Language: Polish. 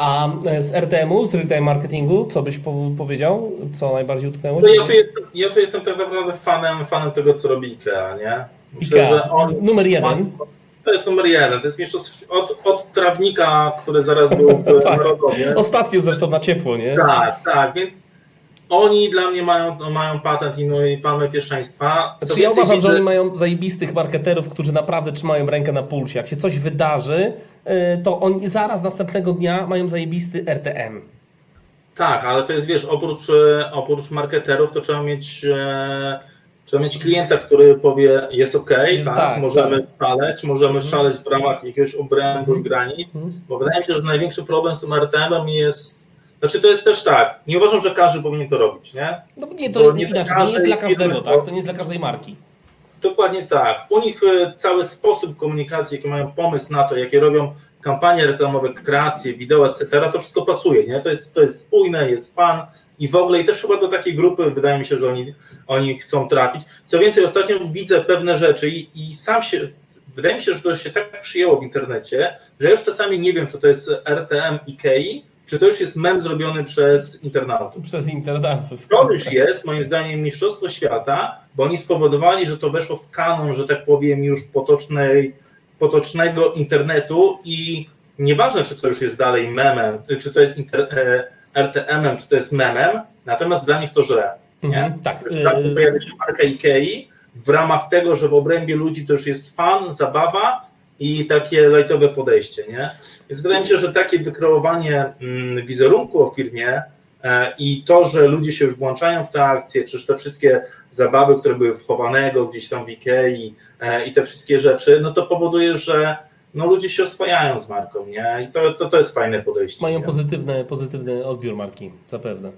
A e, z RTM-u, z real-time marketingu, co byś po- powiedział? Co najbardziej utknęło? No ja, tu jestem, ja tu jestem tak naprawdę fanem, fanem tego, co robi IKEA, nie? IKEA, numer jeden. To jest numer jeden. To jest mistrzostwo od, od trawnika, który zaraz był w Tak. Narodowie. Ostatnio zresztą na ciepło, nie? Tak, tak, więc oni dla mnie mają, mają patent i, no, i pierwszeństwa. Co Znaczy ja uważam, że widzę- oni mają zajebistych marketerów, którzy naprawdę trzymają rękę na pulsie. Jak się coś wydarzy, e, to oni zaraz następnego dnia mają zajebisty RTM. Tak, ale to jest, wiesz, oprócz, e, oprócz marketerów, to trzeba mieć, e, trzeba mieć klienta, który powie, jest ok, Jest tak, tak, możemy szaleć, możemy szaleć w ramach jakiegoś obrębu i granic, Mhm. bo wydaje mi się, że największy problem z tym RTM-em jest, znaczy to jest też tak, nie uważam, że każdy powinien to robić, nie? No nie, Bo to nie inaczej, to nie jest dla każdego, firmy tak? to- nie jest dla każdej marki. Dokładnie tak. U nich e, cały sposób komunikacji, jaki mają pomysł na to, jakie robią kampanie reklamowe, kreacje, wideo, etc., to wszystko pasuje, nie? To jest, to jest spójne, jest fan i w ogóle i też chyba do takiej grupy wydaje mi się, że oni, oni chcą trafić. Co więcej, ostatnio widzę pewne rzeczy i, i sam się, wydaje mi się, że to się tak przyjęło w internecie, że ja już czasami nie wiem, czy to jest RTM Ikei, czy to już jest mem zrobiony przez internautów. Przez internautów. To już jest, moim zdaniem, mistrzostwo świata, bo oni spowodowali, że to weszło w kanon, że tak powiem, już potocznej, potocznego internetu i nieważne, czy to już jest dalej memem, czy to jest inter, e, RTM-em, czy to jest memem, natomiast dla nich to źle. Nie? Mhm, tak. Tak pojawia się marka Ikei w ramach tego, że w obrębie ludzi to już jest fan, zabawa i takie lajtowe podejście. Nie? Więc wydaje mi się, że takie wykreowanie mm, wizerunku o firmie e, i to, że ludzie się już włączają w te akcje, przecież te wszystkie zabawy, które były wchowanego gdzieś tam w Ikei e, i te wszystkie rzeczy, no to powoduje, że no, ludzie się oswajają z marką, nie? I to, to, to jest fajne podejście. Mają nie? pozytywny, pozytywny odbiór marki, zapewne.